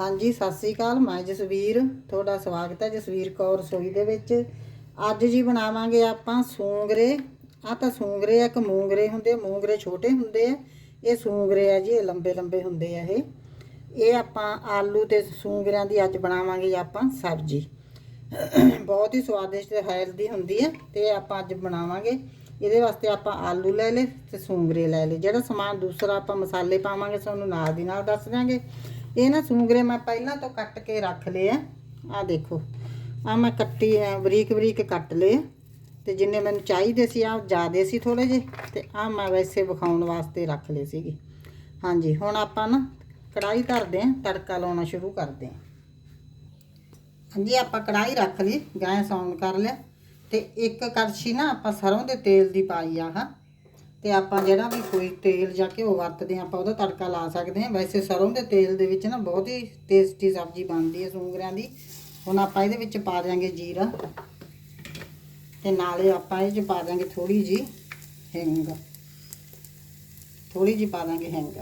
ਹਾਂਜੀ, ਸਤਿ ਸ੍ਰੀ ਅਕਾਲ। ਮੈਂ ਜਸਵੀਰ, ਤੁਹਾਡਾ ਸਵਾਗਤ ਹੈ ਜਸਵੀਰ ਕੌਰ ਰਸੋਈ ਦੇ ਵਿੱਚ। ਅੱਜ ਜੀ ਬਣਾਵਾਂਗੇ ਆਪਾਂ ਸੂੰਗਰੇ। ਆ ਤਾਂ ਸੂੰਗਰੇ ਆ, ਇੱਕ ਮੂੰਗਰੇ ਹੁੰਦੇ ਮੂੰਗਰੇ ਛੋਟੇ ਹੁੰਦੇ ਆ। ਇਹ ਸੂੰਗਰੇ ਆ ਜੀ, ਇਹ ਲੰਬੇ ਲੰਬੇ ਹੁੰਦੇ ਆ ਇਹ। ਇਹ ਆਪਾਂ ਆਲੂ ਤੇ ਸੂੰਗਰਿਆਂ ਦੀ ਅੱਜ ਬਣਾਵਾਂਗੇ ਆਪਾਂ ਸਬਜ਼ੀ। ਬਹੁਤ ਹੀ ਸਵਾਦਿਸ਼ਟ ਤੇ ਹੈਲਦੀ ਹੁੰਦੀ ਹੈ ਤੇ ਇਹ ਆਪਾਂ ਅੱਜ ਬਣਾਵਾਂਗੇ ਇਹਦੇ ਵਾਸਤੇ ਆਪਾਂ ਆਲੂ ਲੈ ਲਏ ਤੇ ਸੁੰਗਰੇ ਲੈ ਲਏ। ਜਿਹੜਾ ਸਮਾਨ ਦੂਸਰਾ ਆਪਾਂ ਮਸਾਲੇ ਪਾਵਾਂਗੇ ਤੁਹਾਨੂੰ ਨਾਲ ਦੀ ਨਾਲ ਦੱਸ ਦਾਂਗੇ ਇਹ ਨਾ ਸੁੰਗਰੇ ਮੈਂ ਪਹਿਲਾਂ ਤੋਂ ਕੱਟ ਕੇ ਰੱਖ ਲਏ ਆ। ਆ ਦੇਖੋ ਆ ਮੈਂ ਕੱਟੀ ਆ ਬਰੀਕ ਬਰੀਕ ਕੱਟ ਲਏ। ਆ ਤੇ ਜਿੰਨੇ ਮੈਨੂੰ ਚਾਹੀਦੇ ਸੀ ਆ ਜ਼ਿਆਦੇ ਸੀ ਥੋੜੇ ਜਿਹੇ, ਤੇ ਆ ਮੈਂ ਵੈਸੇ ਵਿਖਾਉਣ ਵਾਸਤੇ ਰੱਖ ਲਏ ਸੀਗੇ। ਹਾਂਜੀ, ਹੁਣ ਆਪਾਂ ਨਾ ਕੜਾਈ ਧਰਦੇ ਆ, ਤੜਕਾ ਲਾਉਣਾ ਸ਼ੁਰੂ ਕਰਦੇ ਆ। ਹਾਂਜੀ, ਆਪਾਂ ਕੜਾਈ ਰੱਖ ਲਈ, ਗੈਸ ਔਨ ਕਰ ਲਿਆ। ਤੇ ਇੱਕ ਕੜਛੀ ਨਾ ਆਪਾਂ ਸਰੋਂ ਦੇ ਤੇਲ ਦੀ ਪਾਈ ਆ, ਹਾਂ। ਤੇ ਆਪਾਂ ਜਿਹੜਾ ਵੀ ਕੋਈ ਤੇਲ ਜਾਂ ਘਿਓ ਵਰਤਦੇ ਆ ਆਪਾਂ ਉਹਦਾ ਤੜਕਾ ਲਾ ਸਕਦੇ ਆ ਵੈਸੇ ਸਰੋਂ ਦੇ ਤੇਲ ਦੇ ਵਿੱਚ ਨਾ ਬਹੁਤ ਹੀ ਟੇਸਟੀ ਸਬਜ਼ੀ ਬਣਦੀ ਹੈ ਸੂੰਗਰਿਆਂ ਦੀ। ਹੁਣ ਆਪਾਂ ਇਹਦੇ ਵਿੱਚ ਪਾ ਦਿਆਂਗੇ ਜੀਰਾ। ਤੇ ਨਾਲੇ ਆਪਾਂ ਇਹ ਚ ਪਾ ਦਿਆਂਗੇ ਥੋੜੀ ਜੀ ਹਿੰਗ। ਥੋੜੀ ਜੀ ਪਾ ਦਾਂਗੇ ਹਿੰਗ।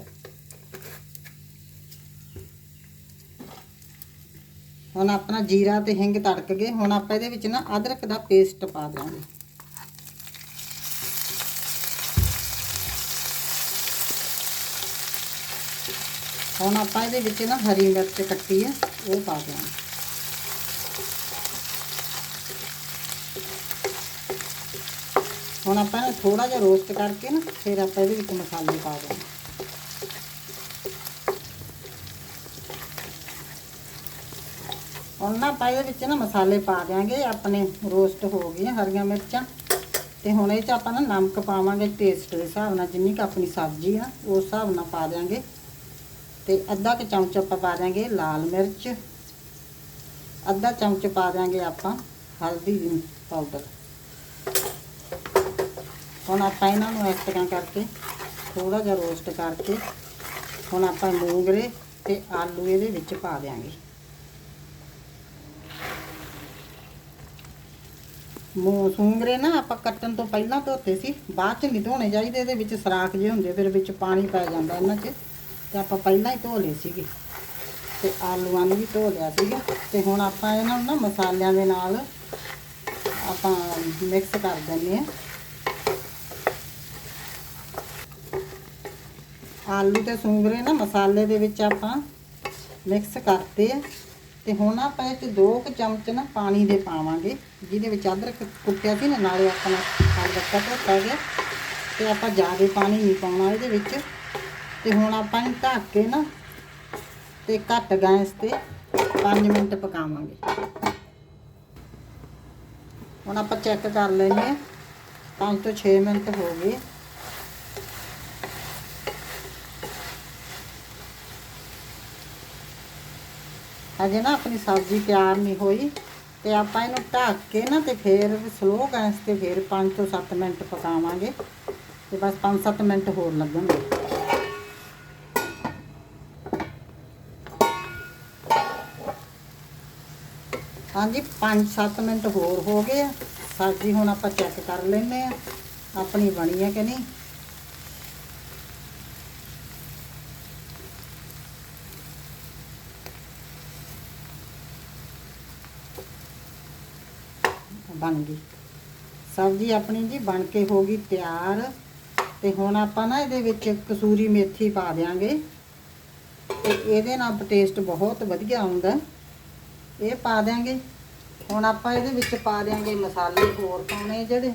ਹੁਣ ਆਪਣਾ ਜੀਰਾ ਤੇ ਹਿੰਗ ਤੜਕ ਗਏ। ਹੁਣ ਆਪਾਂ ਇਹਦੇ ਵਿੱਚ ਨਾ ਅਦਰਕ ਦਾ ਪੇਸਟ ਪਾ ਦਿਆਂਗੇ। ਹੁਣ ਆਪਾਂ ਇਹਦੇ ਵਿੱਚ ਨਾ ਹਰੀ ਮਿਰਚ ਕੱਟੀ ਹੈ ਉਹ ਪਾ ਦਿਆਂਗੇ। ਹੁਣ ਆਪਾਂ ਥੋੜਾ ਜਿਹਾ ਰੋਸਟ ਕਰਕੇ ਨਾ, ਫਿਰ ਆਪਾਂ ਇਹਦੇ ਵਿੱਚ ਮਸਾਲੇ ਪਾ ਦਿਆਂਗੇ। ਹੁਣ ਨਾ ਆਪਾਂ ਇਹਦੇ ਵਿੱਚ ਨਾ ਮਸਾਲੇ ਪਾ ਦਿਆਂਗੇ, ਆਪਣੇ ਰੋਸਟ ਹੋ ਗਈਆਂ ਹਰੀਆਂ ਮਿਰਚਾਂ। ਤੇ ਹੁਣ ਇਹ ਚ ਆਪਾਂ ਨਾ ਨਮਕ ਪਾਵਾਂਗੇ ਟੇਸਟ ਦੇ ਹਿਸਾਬ ਨਾਲ, ਜਿੰਨੀ ਕੁ ਆਪਣੀ ਸਬਜ਼ੀ ਆ ਉਸ ਹਿਸਾਬ ਨਾਲ ਪਾ ਦਿਆਂਗੇ। ਤੇ ਅੱਧਾ ਕੁ ਚਮਚ ਆਪਾਂ ਪਾ ਦਿਆਂਗੇ ਲਾਲ ਮਿਰਚ। ਅੱਧਾ ਚਮਚ ਪਾ ਦਿਆਂਗੇ ਆਪਾਂ ਹਲਦੀ ਪਾਊਡਰ ਹੁਣ ਆਪਾਂ ਇਹਨਾਂ ਨੂੰ ਇਸ ਤਰ੍ਹਾਂ ਕਰਕੇ ਥੋੜਾ ਜਿਹਾ ਰੋਸਟ ਕਰਕੇ, ਹੁਣ ਆਪਾਂ ਮੂੰਗਰੇ ਤੇ ਆਲੂ ਇਹਦੇ ਵਿੱਚ ਪਾ ਦਿਆਂਗੇ। ਮੂੰ ਸੁੰਗਰੇ ਨਾ ਆਪਾਂ ਕੱਟਣ ਤੋਂ ਪਹਿਲਾਂ ਧੋਤੇ ਸੀ, ਬਾਅਦ ਚ ਨਹੀਂ ਧੋਣੇ ਚਾਹੀਦੇ, ਇਹਦੇ ਵਿੱਚ ਸਰਾਖ ਜੇ ਹੁੰਦੇ, ਫਿਰ ਵਿੱਚ ਪਾਣੀ ਪੈ ਜਾਂਦਾ ਇਹਨਾਂ 'ਚ, ਤੇ ਆਪਾਂ ਪਹਿਲਾਂ ਹੀ ਧੋ ਲਏ ਸੀਗੇ। ਤੇ ਆਲੂਆਂ ਨੂੰ ਵੀ ਧੋ ਲਿਆ ਸੀਗਾ, ਤੇ ਹੁਣ ਆਪਾਂ ਇਹਨਾਂ ਨੂੰ ਨਾ ਮਸਾਲਿਆਂ ਦੇ ਨਾਲ ਆਪਾਂ ਮਿਕਸ ਕਰ ਦਿੰਦੇ ਆ ਆਲੂ ਤੇ ਸੁੰਗਰੇ ਨਾ ਮਸਾਲੇ ਦੇ ਵਿੱਚ ਆਪਾਂ ਮਿਕਸ ਕਰਤੇ ਆ। ਤੇ ਹੁਣ ਆਪਾਂ ਇਹ 'ਚ ਦੋ ਕੁ ਚਮਚ ਨਾ ਪਾਣੀ ਦੇ ਪਾਵਾਂਗੇ, ਜਿਹਦੇ ਵਿੱਚ ਅਦਰਕ ਕੁੱਟਿਆ ਸੀ ਨਾ, ਨਾਲੇ ਆਪਣਾ ਹਲ ਧੋਤਾ ਗਿਆ ਤੇ ਆਪਾਂ ਜ਼ਿਆਦਾ ਪਾਣੀ ਨਹੀਂ ਪਾਉਣਾ ਇਹਦੇ ਵਿੱਚ। ਤੇ ਹੁਣ ਆਪਾਂ ਇਹਨੂੰ ਢੱਕ ਕੇ ਨਾ ਤੇ ਘੱਟ ਗੈਸ ਤੇ 5 ਮਿੰਟ ਪਕਾਵਾਂਗੇ। ਹੁਣ ਆਪਾਂ ਚੈੱਕ ਕਰ ਲੈਂਦੇ ਹਾਂ 5 ਤੋਂ 6 ਮਿੰਟ ਹੋ ਗਏ। ਅਜੇ ਨਾ ਆਪਣੀ ਸਬਜ਼ੀ ਤਿਆਰ ਨਹੀਂ ਹੋਈ ਤੇ ਆਪਾਂ ਇਹਨੂੰ ਢੱਕ ਕੇ ਨਾ ਤੇ ਫੇਰ ਸਲੋ ਗੈਸ ਤੇ ਫੇਰ 5 ਤੋਂ 7 ਮਿੰਟ ਪਕਾਵਾਂਗੇ ਤੇ ਬਸ 5-7 ਮਿੰਟ ਹੋਰ ਲੱਗਣਗੇ। ਹਾਂਜੀ 5-7 ਮਿੰਟ ਹੋਰ ਹੋ ਗਏ ਆ। ਸਬਜ਼ੀ ਹੁਣ ਆਪਾਂ ਚੈੱਕ ਕਰ ਲੈਨੇ ਆ। ਆਪਣੀ ਬਣੀ ਹੈ ਕਿ ਨਹੀਂ? ਬਣ ਗਈ ਸਬਜ਼ੀ ਆਪਣੀ ਜੀ ਬਣ ਕੇ ਹੋ ਗਈ ਤਿਆਰ। ਤੇ ਹੁਣ ਆਪਾਂ ਨਾ ਇਹਦੇ ਵਿੱਚ ਕਸੂਰੀ ਮੇਥੀ ਪਾ ਦਿਆਂਗੇ। ਤੇ ਇਹਦੇ ਨਾਲ ਟੇਸਟ ਬਹੁਤ ਵਧੀਆ ਆਉਂਦਾ। ਇਹ ਪਾ ਦਿਆਂਗੇ। ਹੁਣ ਆਪਾਂ ਇਹਦੇ ਵਿੱਚ ਪਾ ਦਿਆਂਗੇ ਮਸਾਲੇ ਹੋਰ ਪਾਉਣੇ ਜਿਹੜੇ।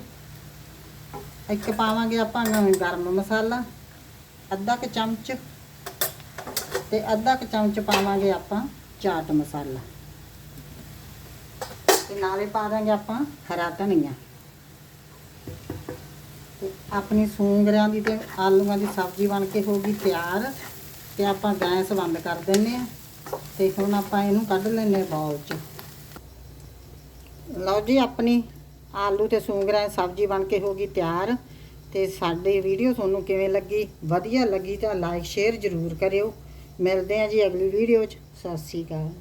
ਇੱਕ ਪਾਵਾਂਗੇ ਆਪਾਂ ਗਰਮ ਮਸਾਲਾ, ਅੱਧਾ ਕੁ ਚਮਚ। ਤੇ ਅੱਧਾ ਕੁ ਚਮਚ ਪਾਵਾਂਗੇ ਆਪਾਂ ਚਾਟ ਮਸਾਲਾ। ਤੇ ਨਾਲੇ ਪਾ ਦਾਂਗੇ ਆਪਾਂ ਹਰਾ ਧਨੀਆ। ਤੇ ਆਪਣੀ ਸੂੰਗਰਿਆਂ ਦੀ ਤੇ ਆਲੂਆਂ ਦੀ ਸਬਜ਼ੀ ਬਣ ਕੇ ਹੋ ਗਈ ਤਿਆਰ ਤੇ ਆਪਾਂ ਗੈਸ ਬੰਦ ਕਰ ਦਿੰਨੇ ਆ ਤੇ ਹੁਣ ਆਪਾਂ ਇਹਨੂੰ ਕੱਢ ਲੈਨੇ ਬਾਉਲ 'ਚ। ਲਓ ਜੀ, ਆਪਣੀ ਆਲੂ ਤੇ ਸੂੰਗਰਿਆਂ ਦੀ ਸਬਜ਼ੀ ਬਣ ਕੇ ਹੋ ਗਈ ਤਿਆਰ ਤੇ ਸਾਡੀ ਵੀਡੀਓ ਤੁਹਾਨੂੰ ਕਿਵੇਂ ਲੱਗੀ, ਵਧੀਆ ਲੱਗੀ ਤਾਂ ਲਾਈਕ ਸ਼ੇਅਰ ਜ਼ਰੂਰ ਕਰਿਓ। ਮਿਲਦੇ ਆ ਜੀ ਅਗਲੀ ਵੀਡੀਓ 'ਚ। ਸਤਿ ਸ਼੍ਰੀ ਅਕਾਲ।